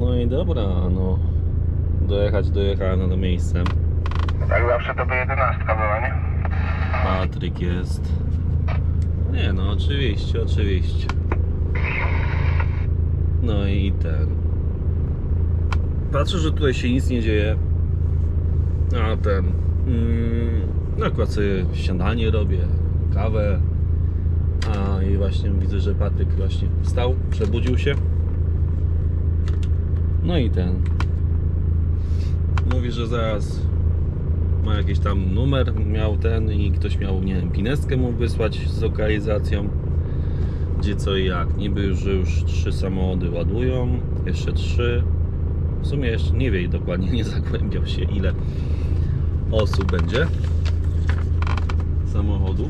No i dobra, no. Dojechać, dojechałem na miejsce. Tak zawsze to by jedenastka była, nie? Patryk jest. Nie no, oczywiście, oczywiście. No i ten. Patrzę, że tutaj się nic nie dzieje. A ten. Mm, no akurat sobie śniadanie robię, kawę. A i właśnie widzę, że Patryk właśnie wstał, przebudził się. No i ten. Mówi, że zaraz ma jakiś tam numer, miał ten i ktoś miał, nie wiem, pineskę mu wysłać z lokalizacją, gdzie co i jak. Niby że już trzy samochody ładują, jeszcze trzy. W sumie jeszcze nie wie dokładnie, nie zagłębiał się ile osób będzie samochodów.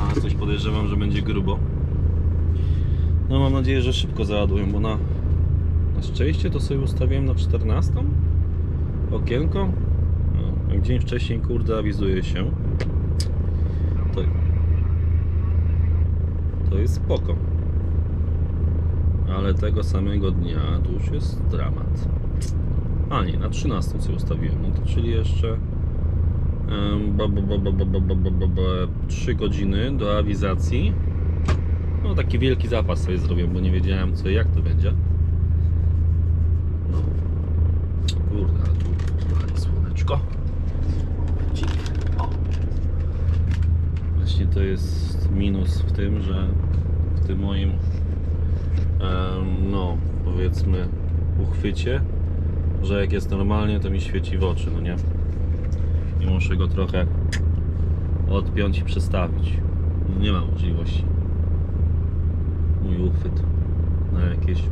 A coś podejrzewam, że będzie grubo. No mam nadzieję, że szybko załadują, bo na szczęście to sobie ustawiłem na 14 okienko no, dzień wcześniej kurde awizuje się to, to jest spoko ale tego samego dnia tu już jest dramat a nie, na 13 sobie ustawiłem no to czyli jeszcze um, ba, ba, ba, ba, ba, ba, ba, 3 godziny do awizacji no taki wielki zapas sobie zrobiłem, bo nie wiedziałem co i jak to będzie Kurde, ale tu wali słoneczko. Cik. O. Właśnie to jest minus w tym, że w tym moim no powiedzmy uchwycie, że jak jest normalnie to mi świeci w oczy, no nie? I muszę go trochę odpiąć i przestawić. Nie ma możliwości. Mój uchwyt na jakieś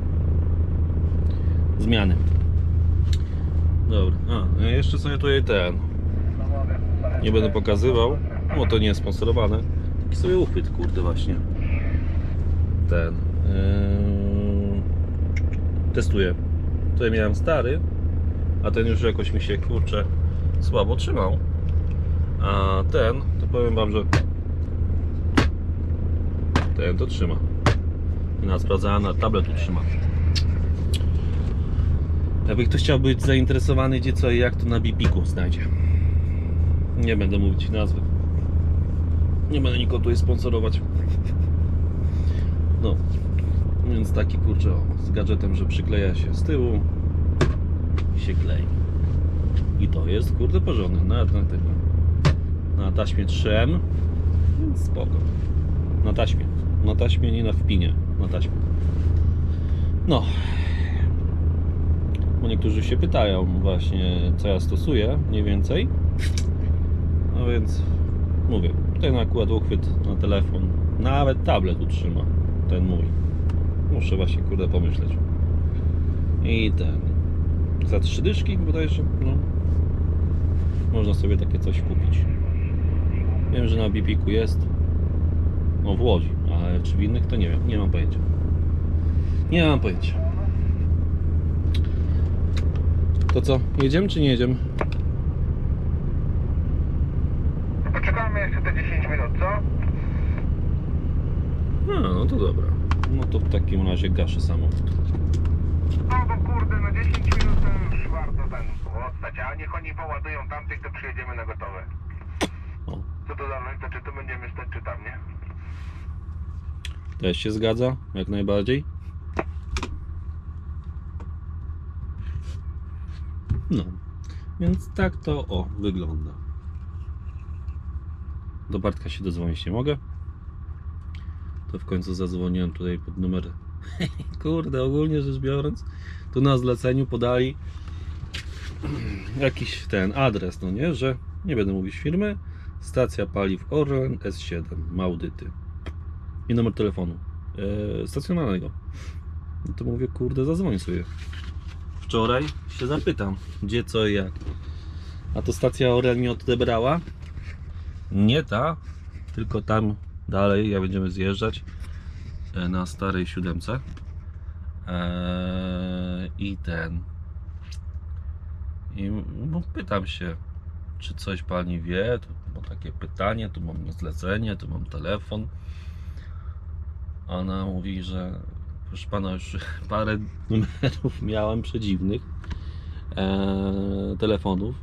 zmiany. Dobra, a ja jeszcze sobie tutaj ten. Nie będę pokazywał, bo to nie jest sponsorowane. Taki sobie uchwyt, kurde, właśnie. Ten. Yy... Testuję. Tutaj miałem stary, a ten już jakoś mi się kurczę słabo trzymał. A ten, to powiem Wam, że ten to trzyma. I na sprawdzałem, na tabletu trzyma. Jakby ktoś chciał być zainteresowany gdzie co i jak to na Bipiku znajdzie. Nie będę mówić nazwy. Nie będę nikogo tutaj sponsorować. No. Więc taki kurczę z gadżetem, że przykleja się z tyłu i się klei. I to jest kurde porządne. Nawet na tego. Na taśmie 3M. Więc spoko. Na taśmie. Na taśmie, nie na wpinie. Na taśmie. No, bo niektórzy się pytają właśnie, co ja stosuję, mniej więcej. No więc mówię, ten akurat uchwyt na telefon, nawet tablet utrzyma, ten mój. Muszę właśnie kurde pomyśleć. I ten, za trzy dyszki bodajże, no. Można sobie takie coś kupić. Wiem, że na Bipiku jest, no w Łodzi, ale czy w innych to nie wiem, nie mam pojęcia. Nie mam pojęcia. To co, jedziemy czy nie jedziemy? Poczekamy jeszcze te 10 minut, co? A, no to dobra. No to w takim razie gaszę samochód. No bo kurde, no 10 minut to już warto ten odstać, a niech oni poładują tamtych, to przyjedziemy na gotowe. O, Co to za to czy tu będziemy stać, czy tam, nie? też się zgadza, jak najbardziej. No, więc tak to o wygląda. Do Bartka się dodzwonić nie mogę. To w końcu zadzwoniłem tutaj pod numer. Kurde, ogólnie rzecz biorąc, tu na zleceniu podali jakiś ten adres, no nie, że nie będę mówić firmy. Stacja paliw Orlen S7 Maudyty i numer telefonu e, stacjonarnego. No to mówię, kurde, zadzwoń sobie. Wczoraj się zapytam, gdzie, co i jak. A to stacja Orel mi odebrała. Nie ta, tylko tam dalej, jak będziemy zjeżdżać e, na starej siódemce. Eee, I ten. I no, pytam się, czy coś pani wie? Tu mam takie pytanie, tu mam zlecenie, tu mam telefon. Ona mówi, że proszę pana, już parę numerów miałem przedziwnych e, telefonów,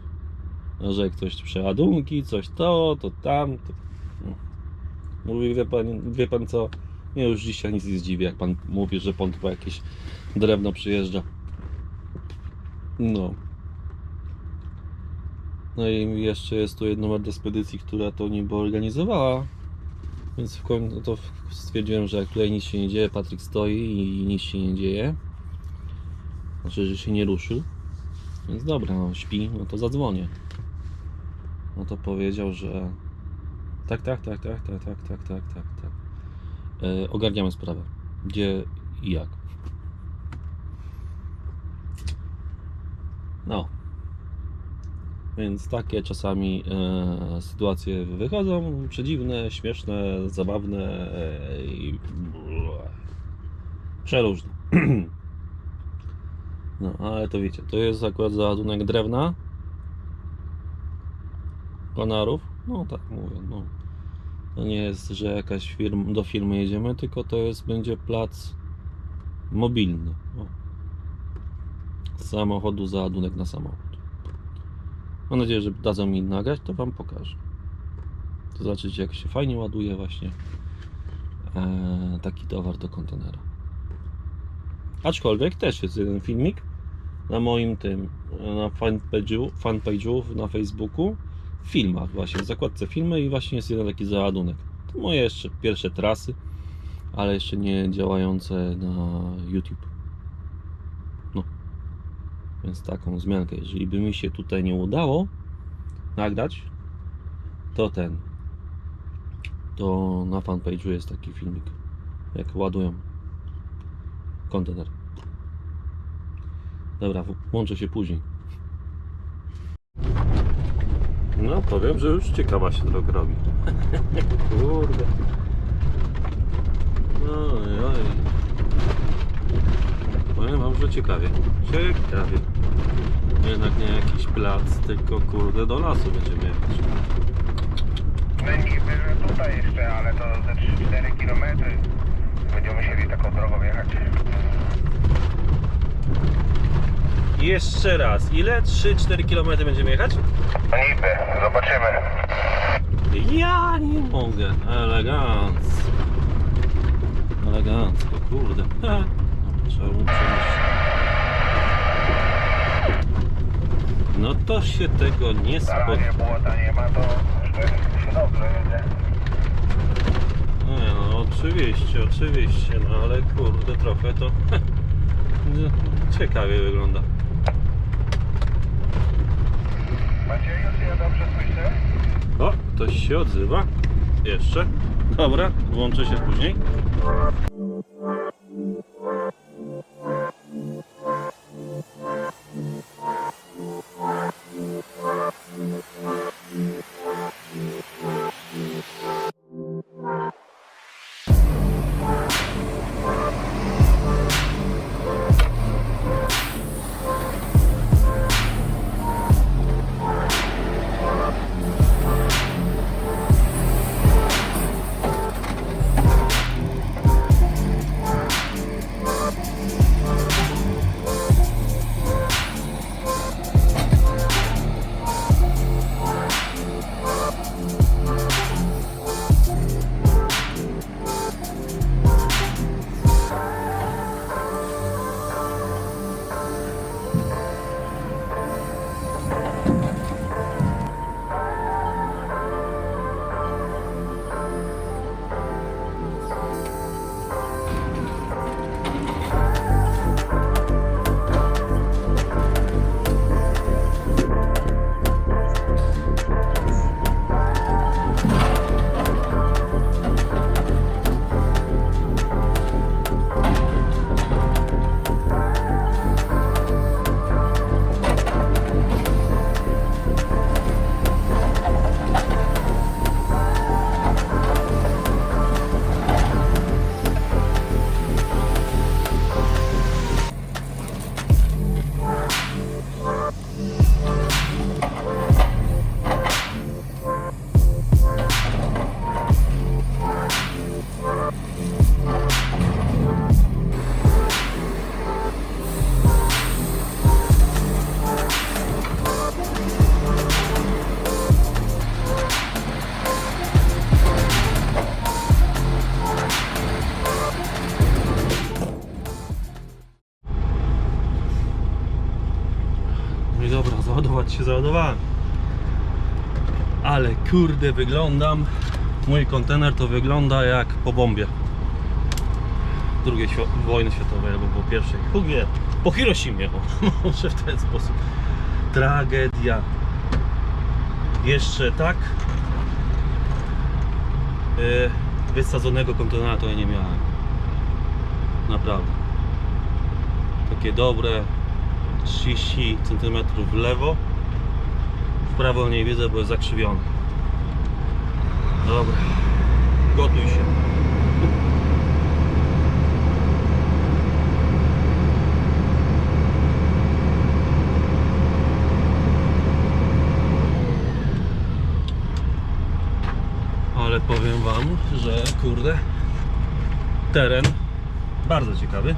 że ktoś przeładunki, coś to, to tam. To, no. Mówi, wie pan, wie pan co, mnie już dzisiaj nic nie zdziwi, jak pan mówi, że pan po jakieś drewno przyjeżdża. No. No i jeszcze jest tu numer do spedycji, która to niby organizowała. Więc w końcu to stwierdziłem, że jak tutaj nic się nie dzieje, Patryk stoi i nic się nie dzieje. Znaczy, że się nie ruszył. Więc dobra, no, śpi, no to zadzwonię. No to powiedział, że tak, tak, tak, tak, tak, tak, tak, tak, tak, tak. E, ogarniamy sprawę. Gdzie i jak. No. Więc takie czasami e, sytuacje wychodzą przedziwne, śmieszne, zabawne e, i przeróżne. No, ale to wiecie, to jest akurat załadunek drewna, konarów. No tak mówię, no. To nie jest, że jakaś firma, do firmy jedziemy, tylko to jest, będzie plac mobilny. O. Z samochodu załadunek na samochód. Mam nadzieję, że dadzą mi nagrać, to Wam pokażę. To zobaczycie, jak się fajnie ładuje właśnie e, taki towar do kontenera. Aczkolwiek też jest jeden filmik na moim tym, na fanpage'u, fanpage'u na Facebooku, w filmach właśnie, w zakładce filmy i właśnie jest jeden taki załadunek. To moje jeszcze pierwsze trasy, ale jeszcze nie działające na YouTube. No. Więc taką zmiankę, jeżeli by mi się tutaj nie udało nagrać, to ten, to na fanpage'u jest taki filmik, jak ładują kontener. Dobra, włączę się później. No, powiem, że już ciekawa się droga robi. Kurde. Oj, oj. Powiem wam, że ciekawie. Ciekawie. Jednak nie jakiś plac, tylko kurde do lasu będziemy jechać. My niby, że tutaj jeszcze, ale to ze 3-4 km. Będziemy musieli taką drogą jechać. Jeszcze raz, ile? 3-4 km będziemy jechać? No niby, zobaczymy. Ja nie mogę. Elegancko. Elegancko, kurde. No, to się tego nie spodziewa. nie ma, to się dobrze jedzie. Nie, no oczywiście, oczywiście, no ale kurde trochę to ciekawie wygląda. Macie już ja dobrze słyszę? O, ktoś się odzywa. Jeszcze. Dobra, włączę się później. Się załadowałem. Ale kurde wyglądam. Mój kontener to wygląda jak po bombie. Świ- wojny światowej albo po pierwszej. Bóg wie. Po Hiroshimie. Może w ten sposób. Tragedia. Jeszcze tak yy, wysadzonego kontenera to ja nie miałem. Naprawdę. Takie dobre 30 cm w lewo. Prawo nie widzę, bo jest zakrzywiony. Dobra. Gotuj się. Ale powiem wam, że kurde teren bardzo ciekawy.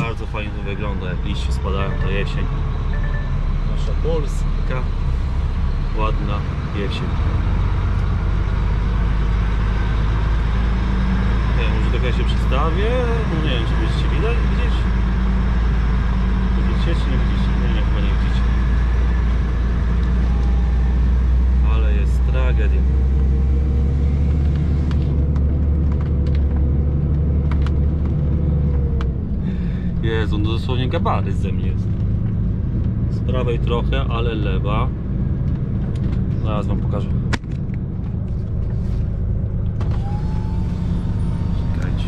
Bardzo fajnie to wygląda, jak liście spadają, to jesień. Nasza Polska, ładna jesień. Nie wiem, może trochę się przedstawię, no nie wiem, czy będziecie widać gdzieś? Widzicie, czy nie widzicie? Nie, nie, chyba nie widzicie. Ale jest tragedia. Jezu, no dosłownie gabaryt ze mnie jest. Prawej trochę, ale lewa. Zaraz wam pokażę. Czekajcie.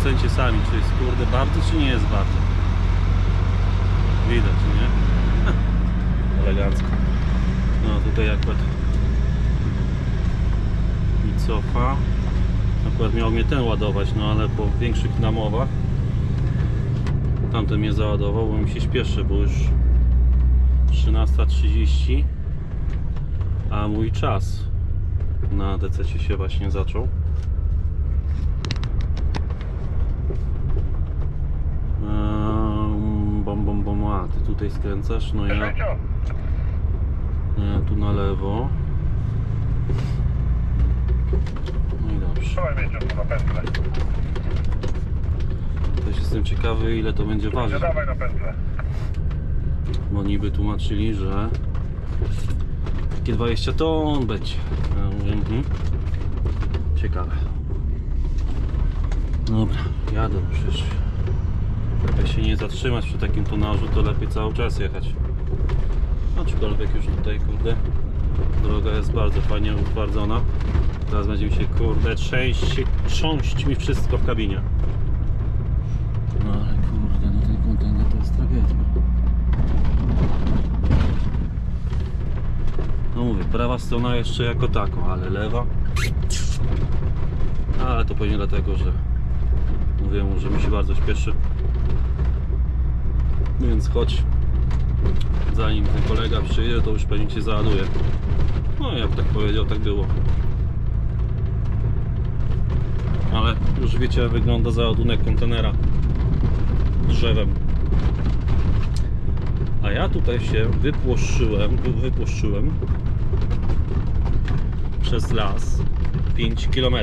Ocencie sami, czy jest kurde bardzo, czy nie jest bardzo. Widać, nie? Elegancko. No tutaj akurat mi cofa. Akurat miał mnie ten ładować, no ale po większych namowach tamten mnie załadował, bo mi się śpieszy, bo już 13.30 a mój czas na DC się właśnie zaczął. Ehm, Bom, bom, bom, a ty tutaj skręcasz, no ja, no ja tu na lewo. No i dobrze. trzymaj mnie ciągu na pętlę. Też jestem ciekawy ile to będzie ważyć. Dawaj na pętlę. Bo niby tłumaczyli, że takie 20 ton będzie. Ja mówię, mhm. Ciekawe. Dobra, jadę przecież. Jak się nie zatrzymać przy takim tonażu, to lepiej cały czas jechać. Aczkolwiek już tutaj, kurde, droga jest bardzo fajnie utwardzona. Teraz będziemy się, kurde, trzęść, trząść mi wszystko w kabinie. No ale kurde, no ten kontener to jest tragedia. No mówię, prawa strona jeszcze jako tako, ale lewa. Ale to pewnie dlatego, że mówię mu, że mi się bardzo śpieszy. Więc chodź. Zanim ten kolega przyjedzie, to już pewnie się załaduje. No jak tak powiedział, tak było. Ale już wiecie, wygląda załadunek kontenera drzewem. Ja tutaj się wypłoszyłem, wy- wypłoszyłem przez las 5 km.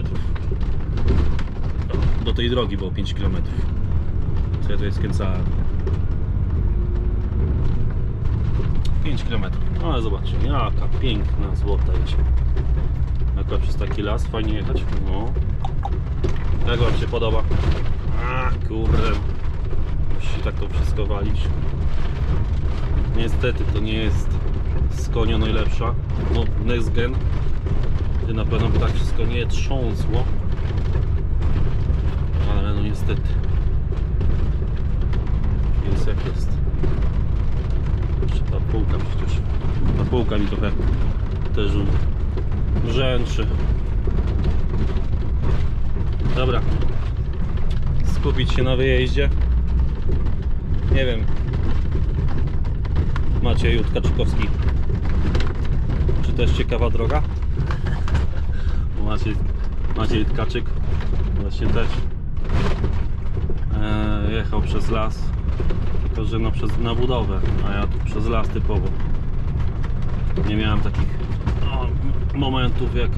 Do tej drogi było 5 km. Co ja tutaj skręcałem. 5 km. No ale zobaczcie, jaka piękna złota jesień. Akurat przez taki las fajnie jechać. No. Jak wam się podoba? A kurde. Musi tak to wszystko walić. Niestety to nie jest z konia najlepsza. No, next gen. Na pewno by tak wszystko nie trząsło. Ale no niestety. Jest jak jest. Ta półka przecież. Ta półka mi trochę też brzęczy. Dobra. Skupić się na wyjeździe. Nie wiem. Maciej Tkaczykowski. Czy też ciekawa droga? Maciej, Maciej Tkaczyk właśnie też e, jechał przez las. Tylko, że no przez, na budowę, a ja tu przez las typowo. Nie miałem takich o, momentów jak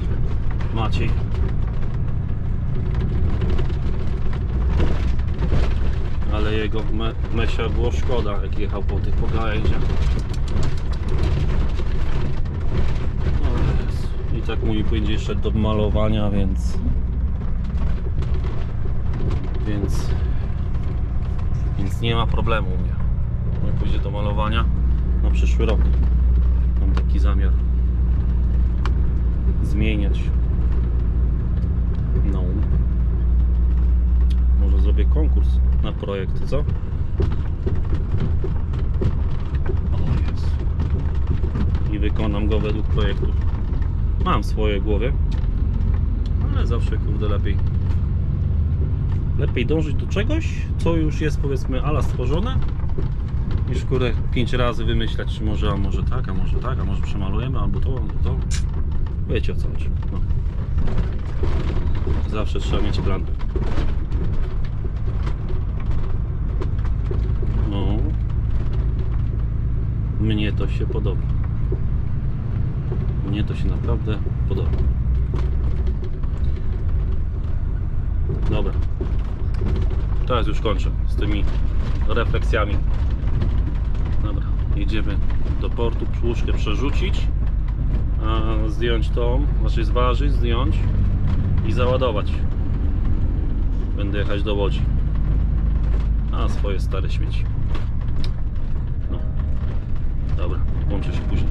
Maciej. Ale jego me, mesia było szkoda, jak jechał po tych pogałęziach. No. I tak mój będzie szedł do malowania, więc więc więc nie ma problemu u mnie. Jak pójdzie do malowania na przyszły rok. Mam taki zamiar zmieniać. No. Może zrobię konkurs na projekt, co? O jest. I wykonam go według projektu. Mam swoje głowie, ale zawsze kurde lepiej. Lepiej dążyć do czegoś, co już jest powiedzmy ala stworzone, niż kurde pięć razy wymyślać, czy może, a może tak, a może tak, a może przemalujemy, albo to, albo to. Wiecie o co chodzi. No. Zawsze trzeba mieć plan. No. Mnie to się podoba. Mnie to się naprawdę podoba. Dobra. Teraz już kończę z tymi refleksjami. Dobra, jedziemy do portu, łóżkę przerzucić, zdjąć tą, znaczy zważyć, zdjąć i załadować. Będę jechać do Łodzi. A swoje stare śmieci. No. Łączę się później.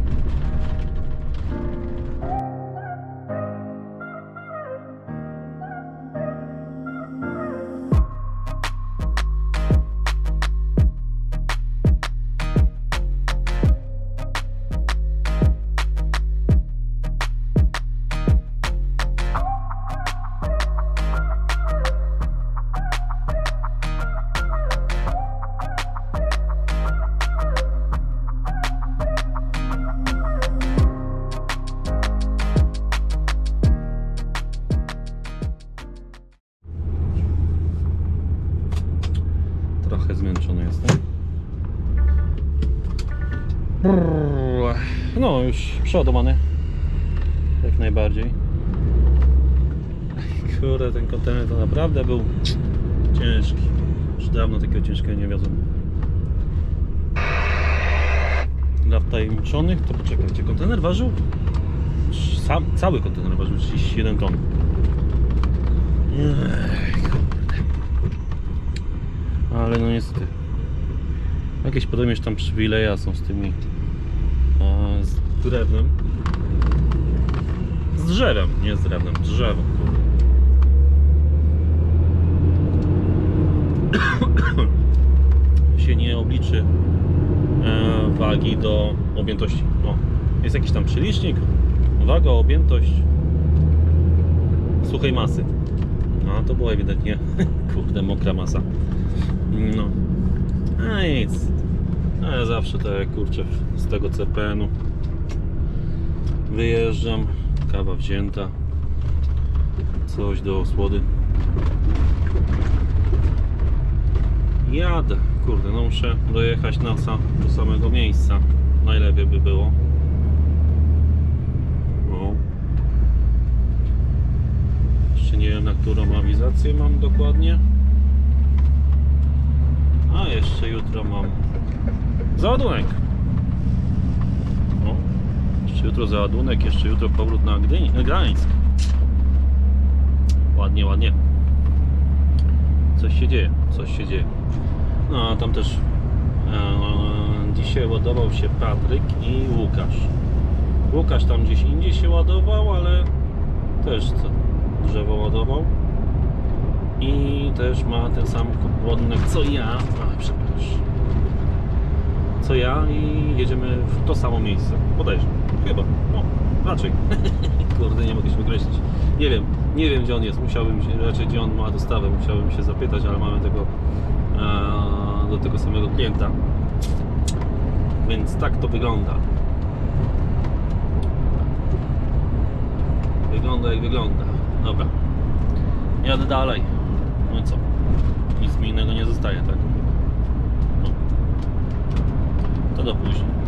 Przeładowany. Jak najbardziej. Kurde, ten kontener to naprawdę był ciężki. Już dawno takiego ciężkiego nie wiozłem. Dla wtajemniczonych to poczekajcie, kontener ważył? Sam, cały kontener ważył 37 ton. Ech. Ale no niestety. Jakieś podobnież tam przywileja są z tymi drewnem. Z drzewem, nie z drewnem, drzewem. się nie obliczy e, wagi do objętości. O, jest jakiś tam przelicznik. Waga, objętość suchej masy. No to było ewidentnie, kurde, mokra masa. No. A nic. A ja zawsze jak kurczę z tego CPN-u wyjeżdżam, kawa wzięta, coś do osłody. Jadę, kurde, no muszę dojechać na sa, do samego miejsca. Najlepiej by było. O. Jeszcze nie wiem na którą awizację mam dokładnie. A jeszcze jutro mam załadunek. Jeszcze jutro załadunek, jeszcze jutro powrót na Gdańsk. Ładnie, ładnie. Coś się dzieje, coś się dzieje. No a tam też e, dzisiaj ładował się Patryk i Łukasz. Łukasz tam gdzieś indziej się ładował, ale też co, drzewo ładował i też ma ten sam ładunek co ja. A, przepraszam. Co ja i jedziemy w to samo miejsce. Podejrzewam. Chyba. No, raczej. Kurde, nie mogę się określić. Nie wiem, nie wiem gdzie on jest. Musiałbym się, raczej gdzie on ma dostawę, musiałbym się zapytać, ale mamy tego e, do tego samego klienta. Więc tak to wygląda. Wygląda jak wygląda. Dobra. Jadę dalej. No i co? Nic mi innego nie zostaje, tak? No. To do później.